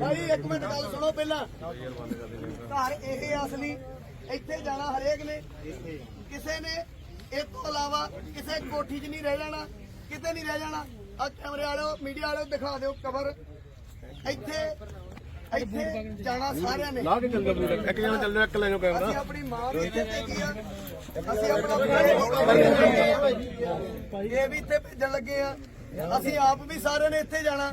ਭਾਈ ਇੱਕ ਮਿੰਟ ਗੱਲ ਸੁਣੋ ਪਹਿਲਾਂ। ਘਰ ਇਹ ਅਸਲੀ ਇੱਥੇ ਜਾਣਾ ਹਰੇਕ ਨੇ। ਕਿਸੇ ਨੇ ਇਸ ਤੋਂ ਇਲਾਵਾ ਕਿਸੇ ਕੋਠੀ 'ਚ ਨਹੀਂ ਰਹਿ ਜਾਣਾ ਕਿਤੇ ਨਹੀਂ ਰਹਿ ਜਾਣਾ। ਆ ਕੈਮਰੇ ਵਾਲਿਓ ਮੀਡੀਆ ਵਾਲਿਓ ਦਿਖਾ ਦਿਓ ਕਵਰ ਇੱਥੇ ਇੱਥੇ ਜਾਣਾ ਸਾਰਿਆਂ ਨੇ। ਲਾ ਕੇ ਚੱਲ ਜਾ ਇੱਕ ਜਣਾ ਚੱਲ ਜਾ ਇੱਕ ਲੈ ਅਸੀਂ ਕੈਮਰਾ। ਆਪਣੀ ਮਾਂ ਵੀ ਇੱਥੇ ਕੀ ਆ। ਅਸੀਂ ਆਪਣਾ ਇਹ ਵੀ ਇੱਥੇ ਭੇਜਣ ਲੱਗੇ ਆ। ਅਸੀਂ ਆਪ ਵੀ ਸਾਰਿਆਂ ਨੇ ਇੱਥੇ ਜਾਣਾ।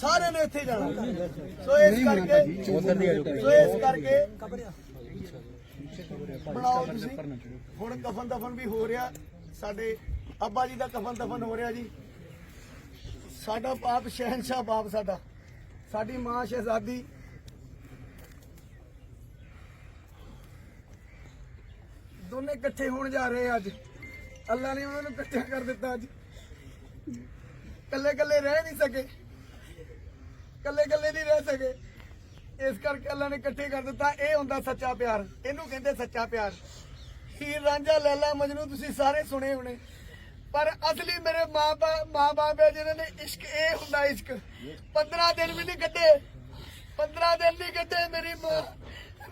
ਸਾਰਿਆਂ ਨੇ ਇੱਥੇ ਜਾਣਾ। ਸੋ ਇਸ ਕਰਕੇ ਸੋ ਇਸ ਕਰਕੇ ਬਣਾਓ ਤੁਸੀਂ। ਹੁਣ ਕਫਨ ਦਫਨ ਵੀ ਹੋ ਰਿਹਾ। ਸਾਡੇ ਅੱਬਾ ਜੀ ਦਾ ਕਫਨ ਦਫਨ ਹੋ ਰਿਹਾ ਜੀ। ਸਾਡਾ ਬਾਪ ਸ਼ਹਿਨशाह ਬਾਪ ਸਾਡਾ। ਸਾਡੀ ਮਾਂ ਸ਼ਹਿਜ਼ਾਦੀ। ਦੋਨੇ ਇਕੱਠੇ ਹੋਣ ਜਾ ਰਹੇ ਅੱਜ। ਅੱਲਾ ਨੇ ਉਹਨਾਂ ਨੂੰ ਇਕੱਠਿਆ ਕਰ ਦਿੱਤਾ ਅੱਜ। ਕੱਲੇ ਕੱਲੇ ਰਹਿ ਨਹੀਂ ਸਕੇ। ਕੱਲੇ ਕੱਲੇ ਨਹੀਂ ਰਹਿ ਸਕੇ। ਇਸ ਕਰਕੇ ਅੱਲਾ ਨੇ ਇਕੱਠੇ ਕਰ ਦਿੱਤਾ, ਇਹ ਹੁੰਦਾ ਸੱਚਾ ਪਿਆਰ। ਇਹਨੂੰ ਕਹਿੰਦੇ ਸੱਚਾ ਪਿਆਰ। ਹੀਰ ਰਾਂਝਾ, ਲੈਲਾ, ਮਜਨੂ, ਤੁਸੀਂ ਸਾਰੇ ਸੁਣੇ ਹੋਣੇ। ਪਰ ਅਸਲੀ ਮੇਰੇ ਮਾਂ ਮਾਂ ਬਾਪ ਨੇ ਇਸ਼ਕ, ਇਹ ਹੁੰਦਾ ਇਸ਼ਕ। 15 ਦਿਨ ਵੀ ਨਹੀਂ ਕੱਢੇ। 15 ਦਿਨ ਨਹੀਂ ਕੱਢੇ ਮੇਰੀ ਮਾਂ।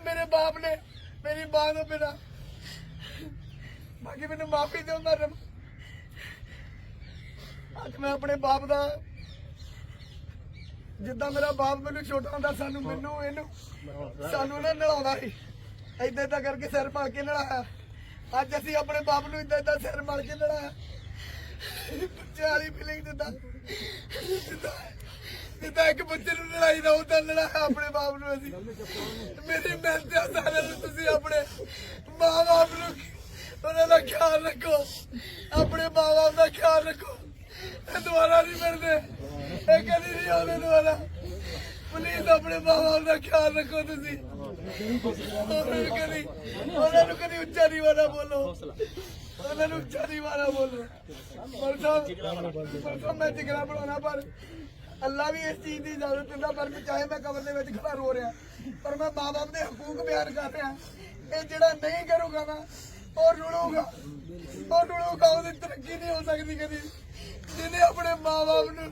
ਮੇਰੇ ਬਾਪ ਨੇ, ਮੇਰੀ ਮਾਂ ਤੋਂ ਬਿਨਾਂ। ਬਾਕੀ ਮੈਨੂੰ ਮਾਫੀ ਦਿਓ, ਮੈਂ ਅੱਜ ਮੈਂ ਆਪਣੇ ਬਾਪ ਦਾ ਜਿੱਦਾਂ ਮੇਰਾ ਬਾਪ ਮੈਨੂੰ ਛੋਟਾ ਹੁੰਦਾ, ਸਾਨੂੰ ਮੈਨੂੰ ਇਹਨੂੰ, ਸਾਨੂੰ ਨਾ ਨਲਾਉਂਦਾ ਸੀ। ਏਦਾਂ ਏਦਾਂ ਕਰਕੇ ਸਿਰ ਮਲ ਕੇ ਨਲਾਇਆ ਅੱਜ ਅਸੀਂ ਆਪਣੇ ਬਾਪ ਨੂੰ ਏਦਾਂ ਏਦਾਂ ਸਿਰ ਮਲ ਕੇ ਨਲਾਇਆ ਬੱਚੇ ਵਾਲੀ ਫੀਲਿੰਗ ਜਿੱਦਾਂ ਜਿੱਦਾਂ ਇੱਕ ਬੱਚੇ ਨੂੰ ਲੜਾਈ ਦਾ ਉਦਾਂ ਲੜਾਇਆ ਆਪਣੇ ਬਾਪ ਨੂੰ ਅਸੀਂ। ਮੇਰੀ ਮਿਹਨਤ ਆ ਸਾਰਿਆਂ ਨੂੰ, ਤੁਸੀਂ ਆਪਣੇ ਮਾਂ ਬਾਪ ਨੂੰ ਉਹਨਾਂ ਦਾ ਖਿਆਲ ਰੱਖੋ। ਆਪਣੇ ਮਾਂ ਬਾਪ ਦਾ ਖਿਆਲ ਰੱਖੋ। ਇਹ ਦੁਬਾਰਾ ਨਹੀਂ ਮਿਲਦੇ। ਇਹ ਕਦੀ ਨਹੀਂ ਆਉਂਦੇ ਦੁਬਾਰਾ ਪਲੀਜ਼ ਆਪਣੇ ਮਾਂ ਦਾ ਖਿਆਲ ਰੱਖੋ ਤੁਸੀਂ। ਉਹਨਾਂ ਨੂੰ ਕਦੀ ਉਹਨਾਂ ਨੂੰ ਕਦੀ ਉੱਚਾ ਨਹੀਂ ਵਾਲਾ ਬੋਲੋ। ਉਹਨਾਂ ਨੂੰ ਉੱਚਾ ਨਹੀਂ ਵਾਲਾ ਬੋਲੋ ਪਰਸੋਂ ਪਰਸੋਂ ਮੈਂ ਜਿਗਰਾ ਬਣਾਉਣਾ, ਪਰ ਅੱਲਾ ਵੀ ਇਸ ਚੀਜ਼ ਦੀ ਇਜਾਜ਼ਤ ਦਿੰਦਾ, ਪਰ ਚਾਹੇ ਮੈਂ ਕਬਰ ਦੇ ਵਿੱਚ ਖੜਾ ਰੋ ਰਿਹਾ, ਪਰ ਮੈਂ ਮਾਂ-ਬਾਪ ਦੇ ਹਕੂਕ ਬਿਆਨ ਕਰ ਰਿਹਾ। ਇਹ ਜਿਹੜਾ ਨਹੀਂ ਕਰੂਗਾ ਨਾ, ਉਹ ਰੁਲੂਗਾ। ਉਹ ਰੁਲੂਗਾ, ਉਹਦੀ ਤਰੱਕੀ ਨਹੀਂ ਹੋ ਸਕਦੀ ਕਦੀ। ਜਿਹਨੇ ਆਪਣੇ ਮਾਂ-ਬਾਪ ਨੂੰ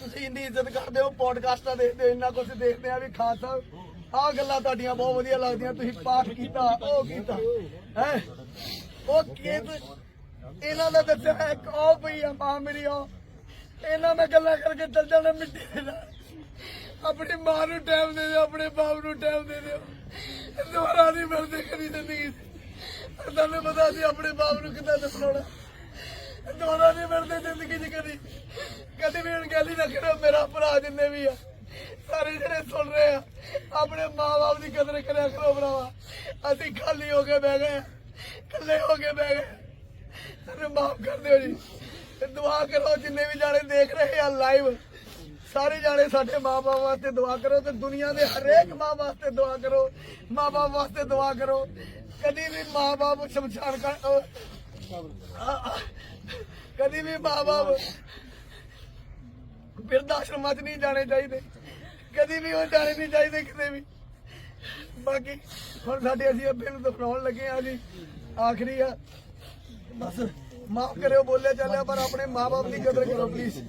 ਤੁਸੀਂ ਇੰਨੀ ਇੱਜ਼ਤ ਕਰਦੇ ਹੋ, ਪੋਡਕਾਸਟਾਂ ਦੇਖਦੇ ਹੋ, ਇੰਨਾ ਕੁਝ ਦੇਖਦੇ ਆ ਵੀ ਖਾਨ ਸਾਹਿਬ ਆਹ ਗੱਲਾਂ ਤੁਹਾਡੀਆਂ ਬਹੁਤ ਵਧੀਆ ਲੱਗਦੀਆਂ, ਤੁਸੀਂ ਪਾਠ ਕੀਤਾ, ਉਹ ਕੀਤਾ। ਹੈ? ਉਹ ਕਿਦ ਇਹਨਾਂ ਦਾ ਦੱਸਿਆ ਇੱਕ, ਉਹ ਪਈ ਆ, ਮਾਂ ਮੇਰੀ, ਉਹ। ਇਹਨਾਂ ਨਾਲ ਗੱਲਾਂ ਕਰਕੇ ਚੱਲ ਜਾਣਾ ਮਿੱਟੀ ਦੇ ਨਾਲ। ਆਪਣੀ ਮਾਂ ਨੂੰ ਟਾਈਮ ਦੇ ਦਿਓ, ਆਪਣੇ ਬਾਪ ਨੂੰ ਟਾਈਮ ਦੇ ਦਿਓ। ਦੁਬਾਰਾ ਨਹੀਂ ਮਿਲਦੇ ਕਦੀ ਜ਼ਿੰਦਗੀ ਤੁਹਾਨੂੰ ਪਤਾ ਸੀ ਆਪਣੇ ਬਾਪ ਨੂੰ ਕਿੱਦਾਂ ਦੱਸਣਾ ਦੁਬਾਰਾ ਨਹੀਂ ਮਿਲਦੇ ਕਦੀ ਵੀ ਮੇਰਾ ਭਰਾ ਜਿੰਨੇ ਵੀ ਆ, ਸਾਰੇ ਜਿਹੜੇ ਸੁਣ ਰਹੇ ਆ, ਆਪਣੇ ਮਾਂ-ਬਾਪ ਦੀ ਕਦਰ ਕਰਿਆ ਕਰੋ ਭਰਾਵਾ। ਅਸੀਂ ਖਾਲੀ ਹੋ ਕੇ ਬਹਿ ਗਏ ਇਕੱਲੇ ਹੋ ਕੇ ਬਹਿ ਗਏ ਸਾਨੂੰ ਮਾਫ ਕਰ ਦਿਓ ਜੀ। ਤੇ ਦੁਆ ਕਰੋ, ਜਿੰਨੇ ਵੀ ਜਾਣੇ ਦੇਖ ਰਹੇ ਆ ਲਾਈਵ ਸਾਰੇ ਜਾਣੇ ਸਾਡੇ ਮਾਪੇ ਵਾਸਤੇ ਦੁਆ ਕਰੋ ਤੇ ਦੁਨੀਆ ਦੇ ਹਰੇਕ ਮਾਂ ਵਾਸਤੇ ਦੁਆ ਕਰੋ। ਮਾਪੇ ਵਾਸਤੇ ਦੁਆ ਕਰੋ। ਕਦੀ ਵੀ ਮਾਂ-ਬਾਪ ਸ਼ਮਸ਼ਾਨ ਕਰ ਕਦੀ ਵੀ ਮਾਂ-ਬਾਪ ਬਿਰਧ ਆਸ਼ਰਮਾਂ 'ਚ ਨਹੀਂ ਜਾਣੇ ਚਾਹੀਦੇ। ਕਦੀ ਵੀ ਉਹ ਜਾਣੇ ਨਹੀਂ ਚਾਹੀਦੇ ਕਿਤੇ ਵੀ। ਬਾਕੀ ਹੁਣ ਸਾਡੇ ਅਸੀਂ ਅੱਬੇ ਨੂੰ ਦਫਨਾਉਣ ਲੱਗੇ ਆ ਜੀ। ਆਖਰੀ ਆ। ਬਸ ਮਾਫ ਕਰਿਓ, ਬੋਲਿਆ ਚੱਲਿਆ, ਪਰ ਆਪਣੇ ਮਾਪੇ ਦੀ ਕਦਰ ਕਰੋ ਪਲੀਜ਼